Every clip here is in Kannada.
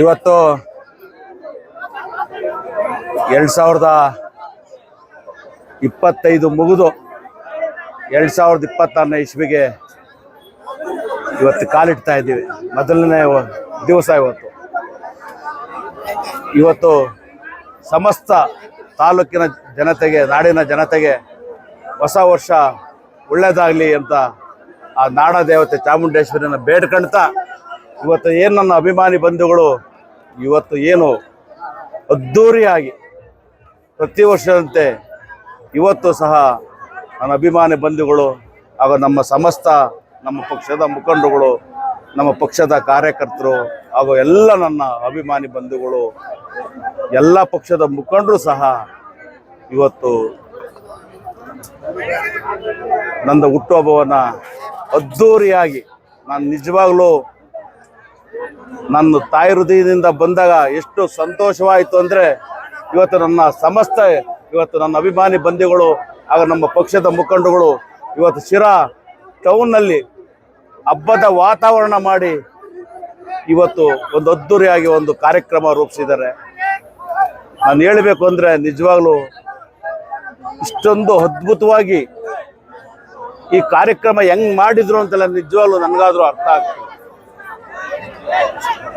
ಇವತ್ತು ಎರಡು ಸಾವಿರದ ಇಪ್ಪತ್ತೈದು ಮುಗಿದು ಎರಡು ಸಾವಿರದ ಇಪ್ಪತ್ತಾರನೇ ಇಸ್ವಿಗೆ ಇವತ್ತು ಕಾಲಿಡ್ತಾ ಇದ್ದೀವಿ. ಮೊದಲನೇ ದಿವಸ ಇವತ್ತು. ಇವತ್ತು ಸಮಸ್ತ ತಾಲೂಕಿನ ಜನತೆಗೆ, ನಾಡಿನ ಜನತೆಗೆ ಹೊಸ ವರ್ಷ ಒಳ್ಳೇದಾಗಲಿ ಅಂತ ಆ ನಾಡ ದೇವತೆ ಚಾಮುಂಡೇಶ್ವರಿನ ಬೇಡ್ಕೊಳ್ತಾ ಇವತ್ತು ಏನು ನನ್ನ ಅಭಿಮಾನಿ ಬಂಧುಗಳು ಇವತ್ತು ಏನು ಅದ್ಧೂರಿಯಾಗಿ ಪ್ರತಿ ವರ್ಷದಂತೆ ಇವತ್ತು ಸಹ ನನ್ನ ಅಭಿಮಾನಿ ಬಂಧುಗಳು ಹಾಗೂ ನಮ್ಮ ಸಮಸ್ತ ನಮ್ಮ ಪಕ್ಷದ ಮುಖಂಡರುಗಳು, ನಮ್ಮ ಪಕ್ಷದ ಕಾರ್ಯಕರ್ತರು ಹಾಗೂ ಎಲ್ಲ ನನ್ನ ಅಭಿಮಾನಿ ಬಂಧುಗಳು, ಎಲ್ಲ ಪಕ್ಷದ ಮುಖಂಡರು ಸಹ ಇವತ್ತು ನನ್ನ ಹುಟ್ಟುಹಬ್ಬವನ್ನು ಅದ್ಧೂರಿಯಾಗಿ ನಾನು ನಿಜವಾಗ್ಲೂ ನನ್ನ ತಾಯಿ ಹೃದಯದಿಂದ ಬಂದಾಗ ಎಷ್ಟು ಸಂತೋಷವಾಯಿತು ಅಂದರೆ ಇವತ್ತು ನನ್ನ ಸಮಸ್ತ, ಇವತ್ತು ನನ್ನ ಅಭಿಮಾನಿ ಬಂಧುಗಳು ಹಾಗೂ ನಮ್ಮ ಪಕ್ಷದ ಮುಖಂಡಗಳು ಇವತ್ತು ಶಿರಾ ಟೌನ್ನಲ್ಲಿ ಹಬ್ಬದ ವಾತಾವರಣ ಮಾಡಿ ಇವತ್ತು ಒಂದು ಅದ್ದೂರಿಯಾಗಿ ಒಂದು ಕಾರ್ಯಕ್ರಮ ರೂಪಿಸಿದ್ದಾರೆ. ನಾನು ಹೇಳಬೇಕು ಅಂದರೆ ನಿಜವಾಗ್ಲೂ ಇಷ್ಟೊಂದು ಅದ್ಭುತವಾಗಿ ಈ ಕಾರ್ಯಕ್ರಮ ಹೆಂಗ್ ಮಾಡಿದ್ರು ಅಂತೆಲ್ಲ ನಿಜವಾಗ್ಲೂ ನನಗಾದರೂ ಅರ್ಥ ಆಗ್ತದೆ.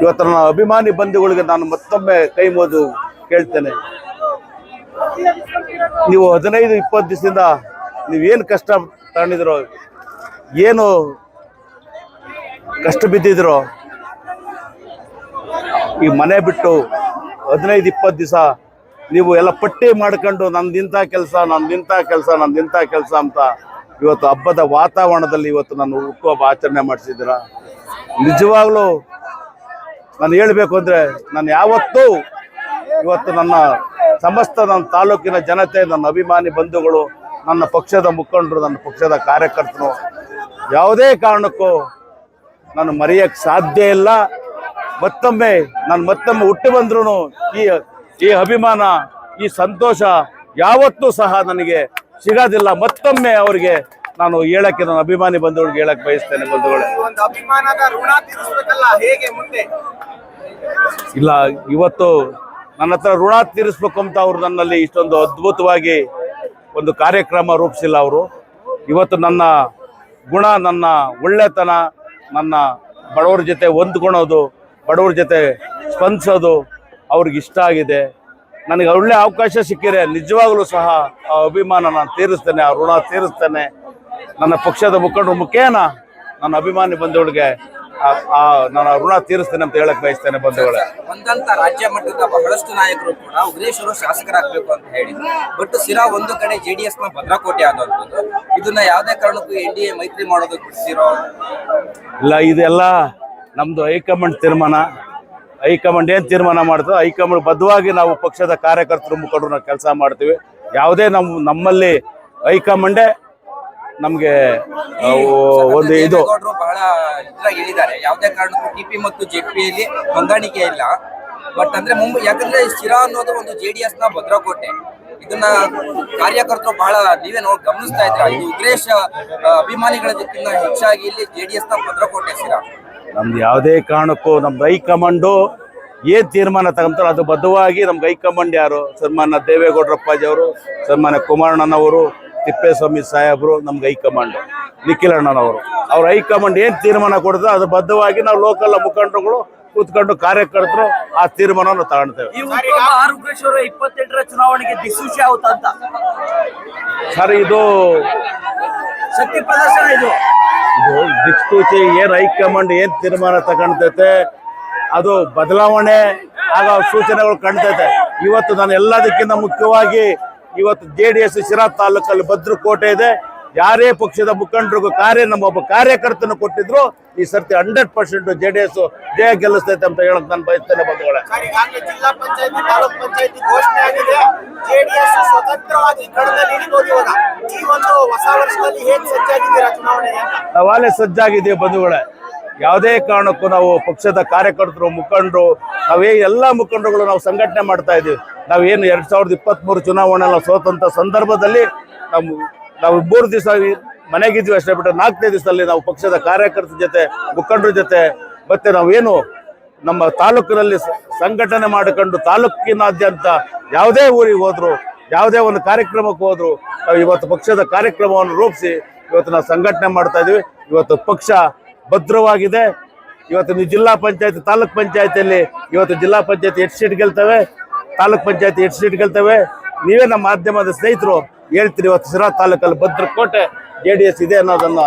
ಇವತ್ತು ನನ್ನ ಅಭಿಮಾನಿ ಬಂಧುಗಳಿಗೆ ನಾನು ಮತ್ತೊಮ್ಮೆ ಕೈ ಮೋದು ಕೇಳ್ತೇನೆ. ನೀವು ಹದಿನೈದು, ಇಪ್ಪತ್ತು ದಿವಸದಿಂದ ನೀವೇನು ಕಷ್ಟ ತಗೊಂಡಿದ್ರೋ ಏನು ಕಷ್ಟ ಬಿದ್ದಿದ್ರೋ ಈ ಮನೆ ಬಿಟ್ಟು ಹದಿನೈದು, ಇಪ್ಪತ್ತು ದಿವಸ ನೀವು ಎಲ್ಲ ಪಟ್ಟಿ ಮಾಡ್ಕೊಂಡು ನಂದಿಂಥ ಕೆಲಸ ನಂದಿಂಥ ಕೆಲಸ ನಂದಿಂಥ ಕೆಲಸ ಅಂತ ಇವತ್ತು ಹಬ್ಬದ ವಾತಾವರಣದಲ್ಲಿ ಇವತ್ತು ನಾನು ಹುಟ್ಟುಹಬ್ಬ ಆಚರಣೆ ಮಾಡಿಸಿದ್ದೀರ? ನಿಜವಾಗ್ಲೂ ನಾನು ಹೇಳಬೇಕು ಅಂದರೆ ನಾನು ಯಾವತ್ತೂ ಇವತ್ತು ನನ್ನ ಸಮಸ್ತ ನನ್ನ ತಾಲೂಕಿನ ಜನತೆ, ನನ್ನ ಅಭಿಮಾನಿ ಬಂಧುಗಳು, ನನ್ನ ಪಕ್ಷದ ಮುಖಂಡರು, ನನ್ನ ಪಕ್ಷದ ಕಾರ್ಯಕರ್ತರು, ಯಾವುದೇ ಕಾರಣಕ್ಕೂ ನಾನು ಮರೆಯಕ್ಕೆ ಸಾಧ್ಯ ಇಲ್ಲ. ಮತ್ತೊಮ್ಮೆ ನಾನು ಮತ್ತೊಮ್ಮೆ ಹುಟ್ಟಿ ಬಂದ್ರೂ ಈ ಈ ಅಭಿಮಾನ, ಈ ಸಂತೋಷ ಯಾವತ್ತೂ ಸಹ ನನಗೆ ಸಿಗೋದಿಲ್ಲ. ಮತ್ತೊಮ್ಮೆ ಅವರಿಗೆ ನಾನು ಹೇಳಕ್ಕೆ, ನನ್ನ ಅಭಿಮಾನಿ ಬಂಧುಗಳಿಗೆ ಹೇಳಕ್ ಬಯಸ್ತೇನೆ ಬಂಧುಗಳೇ. ಇಲ್ಲ, ಇವತ್ತು ನನ್ನ ಹತ್ರ ಋಣ ತೀರಿಸ್ಬೇಕು ಅಂತ ಅವರು ನನ್ನಲ್ಲಿ ಇಷ್ಟೊಂದು ಅದ್ಭುತವಾಗಿ ಒಂದು ಕಾರ್ಯಕ್ರಮ ರೂಪಿಸಿಲ್ಲ ಅವರು. ಇವತ್ತು ನನ್ನ ಗುಣ, ನನ್ನ ಒಳ್ಳೆತನ, ನನ್ನ ಬಡವರ ಜೊತೆ ಹೊಂದ್ಕೊಳೋದು, ಬಡವರ ಜೊತೆ ಸ್ಪಂದಿಸೋದು ಅವ್ರಿಗೆ ಇಷ್ಟ ಆಗಿದೆ. ನನಗೆ ಒಳ್ಳೆ ಅವಕಾಶ ಸಿಕ್ಕಿದೆ ನಿಜವಾಗ್ಲೂ ಸಹ ಆ ಅಭಿಮಾನ ನಾನು ತೀರಿಸ್ತೇನೆ, ಆ ಋಣ ತೀರಿಸ್ತೇನೆ. ನನ್ನ ಪಕ್ಷದ ಮುಖಂಡರು ಮುಖೇನ ನನ್ನ ಅಭಿಮಾನಿ ಬಂಧುಗಳಿಗೆ ಆ- ನನ್ನ ಋಣ ತೀರಿಸ್ತೇನೆ ಅಂತ ಹೇಳಕ್ ಬಯಸ್ತೇನೆ ಬಂಧುಗಳೇ. ಒಂದಂತ ರಾಜ್ಯ ಮಟ್ಟದ ಬಹಳಷ್ಟು ನಾಯಕರು ಕೂಡ ಉಗ್ರೇಶ್ವರು ಶಾಸಕರಾಗಬೇಕು ಅಂತ ಹೇಳಿ. ಬಟ್ ಸಿರಾ ಒಂದು ಕಡೆ ಜೆಡಿಎಸ್ನ ಭದ್ರಕೋಟೆ ಆದಂತದ್ದು ಇದನ್ನ ಯಾವುದೇ ಕಾರಣಕ್ಕೂ ಎನ್ ಡಿ ಎ ಮೈತ್ರಿ ಮಾಡೋದಕ್ಕೆ ಬಿಡಿಸಿರೋ ಇಲ್ಲ ಇದೆಲ್ಲ ನಮ್ದು ಹೈಕಮಾಂಡ್ ತೀರ್ಮಾನ. ಹೈಕಮಾಂಡ್ ಏನು ತೀರ್ಮಾನ ಮಾಡ್ತೋ ಹೈಕಮಾಂಡ್ ಬದ್ಧವಾಗಿ ನಾವು ಪಕ್ಷದ ಕಾರ್ಯಕರ್ತರು ಮುಖಂಡರು ನಾವು ಕೆಲಸ ಮಾಡ್ತೀವಿ. ಯಾವುದೇ ನಮ್ಮ ನಮ್ಮಲ್ಲಿ ಹೈಕಮಾಂಡೇ ನಮಗೆ ಒಂದು ಇದು. ಬಹಳ ಇದ್ರಾಗಿ ಹೇಳಿದ್ದಾರೆ. ಯಾವುದೇ ಕಾರಣಕ್ಕೂ ಟಿಪಿ ಮತ್ತು ಜೆಪಿಯಲ್ಲಿ ಹೊಂದಾಣಿಕೆ ಇಲ್ಲ. ಬಟ್ ಅಂದ್ರೆ ಮುಂಬೈ ಯಾಕಂದ್ರೆ ಸಿರಾ ಅನ್ನೋದು ಒಂದು ಜೆಡಿಎಸ್ನ ಭದ್ರಕೋಟೆ. ಇದನ್ನ ಕಾರ್ಯಕರ್ತರು ಬಹಳ ನೀವೇ ನೋಡಿ ಗಮನಿಸ್ತಾ ಇದ್ರ ಇದು ಉಗ್ರೇಶ್ ಅಭಿಮಾನಿಗಳ ಜೊತೆಗಿಂತ ಹೆಚ್ಚಾಗಿ ಇಲ್ಲಿ ಜೆಡಿಎಸ್ನ ಭದ್ರಕೋಟೆ ಶಿರಾ. ನಮ್ದು ಯಾವುದೇ ಕಾರಣಕ್ಕೂ ನಮ್ದು ಹೈಕಮಾಂಡು ಏನ್ ತೀರ್ಮಾನ ತಗೊಂತಾರೋ ಅದು ಬದ್ಧವಾಗಿ ನಮ್ಗೆ ಹೈಕಮಾಂಡ್ ಯಾರು? ಸನ್ಮಾನ್ಯ ದೇವೇಗೌಡರಪ್ಪಾಜಿ ಅವರು ಸನ್ಮಾನ್ಯ ಕುಮಾರಣ್ಣನವರು ತಿಪ್ಪೇಸ್ವಾಮಿ ಸಾಹೇಬರು ನಮ್ಗೆ ಹೈಕಮಾಂಡ್ ನಿಖಿಲ್ ಅಣ್ಣನವರು. ಅವ್ರ ಹೈಕಮಾಂಡ್ ಏನು ತೀರ್ಮಾನ ಕೊಡ್ತೋ ಅದು ಬದ್ಧವಾಗಿ ನಾವು ಲೋಕಲ್ ಮುಖಂಡರುಗಳು ಕೂತ್ಕೊಂಡು ಕಾರ್ಯಕರ್ತರು ಆ ತೀರ್ಮಾನವನ್ನು ತಗೊಳ್ತೇವೆ. ಇಪ್ಪತ್ತೆಂಟರ ಚುನಾವಣೆಗೆ ಆಗುತ್ತ ಅಂತ? ಸರ್ ಇದು ಶಕ್ತಿ ಪ್ರದರ್ಶನ ಇದು. ಇದು ದಿಕ್ಸೂಚಿ ಏನ್ ಹೈಕಮಾಂಡ್ ಏನು ತೀರ್ಮಾನ ತಗೊಳ್ತೈತೆ ಅದು ಬದಲಾವಣೆ ಆಗ ಸೂಚನೆಗಳು ಕಾಣ್ತೈತೆ. ಇವತ್ತು ನಾನು ಎಲ್ಲದಕ್ಕಿಂತ ಮುಖ್ಯವಾಗಿ ಇವತ್ತು ಜೆ ಡಿ ಎಸ್ ಶಿರಾ ತಾಲೂಕಲ್ಲಿ ಭದ್ರಕೋಟೆ ಇದೆ. ಯಾರೇ ಪಕ್ಷದ ಮುಖಂಡರಿಗೂ ಕಾರ್ಯ ನಮ್ಮ ಒಬ್ಬ ಕಾರ್ಯಕರ್ತನ ಕೊಟ್ಟಿದ್ರು ಈ ಸರ್ತಿ hundred percent J D S ಜಯ ಗೆಲ್ಲಿಸ್ತೈತೆ ಅಂತ ಹೇಳಕ್ ನಾನು ಬಯಸ್ತೇನೆ ಬಂಧುಗಳೇ. ಜಿಲ್ಲಾ ಪಂಚಾಯತಿ ತಾಲೂಕ್ ಪಂಚಾಯತಿ ಘೋಷಣೆ ಆಗಿದೆ. ಜೆಡಿಎಸ್ ಸ್ವತಂತ್ರವಾಗಿ ಕಣದಲ್ಲಿ ಇಳಿಬೋದು ಈ ಒಂದು ಹೊಸ ವರ್ಷದಲ್ಲಿ ಹೇಗೆ ಸಜ್ಜಾಗಿದ್ದೀರಾ ಚುನಾವಣೆಗೆ ಅಂತ? ಸಜ್ಜಾಗಿದ್ದೀವಿ ಬಂಧುಗಳೇ. ಯಾವುದೇ ಕಾರಣಕ್ಕೂ ನಾವು ಪಕ್ಷದ ಕಾರ್ಯಕರ್ತರು ಮುಖಂಡರು ನಾವೇ ಎಲ್ಲ ಮುಖಂಡರುಗಳು ನಾವು ಸಂಘಟನೆ ಮಾಡ್ತಾ ಇದ್ದೀವಿ. ನಾವೇನು ಎರಡು ಸಾವಿರದ ಇಪ್ಪತ್ತ್ಮೂರು ಚುನಾವಣೆ ಸೋತಂತ ಸಂದರ್ಭದಲ್ಲಿ ನಾವು ನಾವು ಮೂರು ದಿವಸ ಮನೆಗಿದ್ವಿ ಅಷ್ಟೇ ಬಿಟ್ಟರೆ ನಾಲ್ಕನೇ ದಿವಸದಲ್ಲಿ ನಾವು ಪಕ್ಷದ ಕಾರ್ಯಕರ್ತರ ಜೊತೆ, ಮುಖಂಡರ ಜೊತೆ, ಮತ್ತೆ ನಾವೇನು ನಮ್ಮ ತಾಲೂಕಿನಲ್ಲಿ ಸಂಘಟನೆ ಮಾಡಿಕೊಂಡು ತಾಲೂಕಿನಾದ್ಯಂತ ಯಾವುದೇ ಊರಿಗೆ ಹೋದ್ರು, ಯಾವುದೇ ಒಂದು ಕಾರ್ಯಕ್ರಮಕ್ಕೆ ಹೋದ್ರು, ನಾವು ಇವತ್ತು ಪಕ್ಷದ ಕಾರ್ಯಕ್ರಮವನ್ನು ರೂಪಿಸಿ ಇವತ್ತು ನಾವು ಸಂಘಟನೆ ಮಾಡ್ತಾ ಇದೀವಿ. ಇವತ್ತು ಪಕ್ಷ ಭದ್ರವಾಗಿದೆ. ಇವತ್ತು ಜಿಲ್ಲಾ ಪಂಚಾಯತ್, ತಾಲೂಕ್ ಪಂಚಾಯತಿಯಲ್ಲಿ ಇವತ್ತು ಜಿಲ್ಲಾ ಪಂಚಾಯತ್ ಎಷ್ಟು ಸೀಟ್ ಗೆಲ್ತವೆ. ತಾಲೂಕ್ ಪಂಚಾಯತ್ ಎಷ್ಟು ಸೀಟ್ ಗೆಲ್ತವೆ? ನೀವೇ ನಮ್ಮ ಮಾಧ್ಯಮದ ಸ್ನೇಹಿತರು. ಹೇಳ್ತೀರಿ ಇವತ್ತು ಸಿರಾ ತಾಲೂಕಲ್ಲಿ ಭದ್ರಕೋಟೆ ಜೆ ಡಿ ಎಸ್ ಇದೆ ಅನ್ನೋದನ್ನ.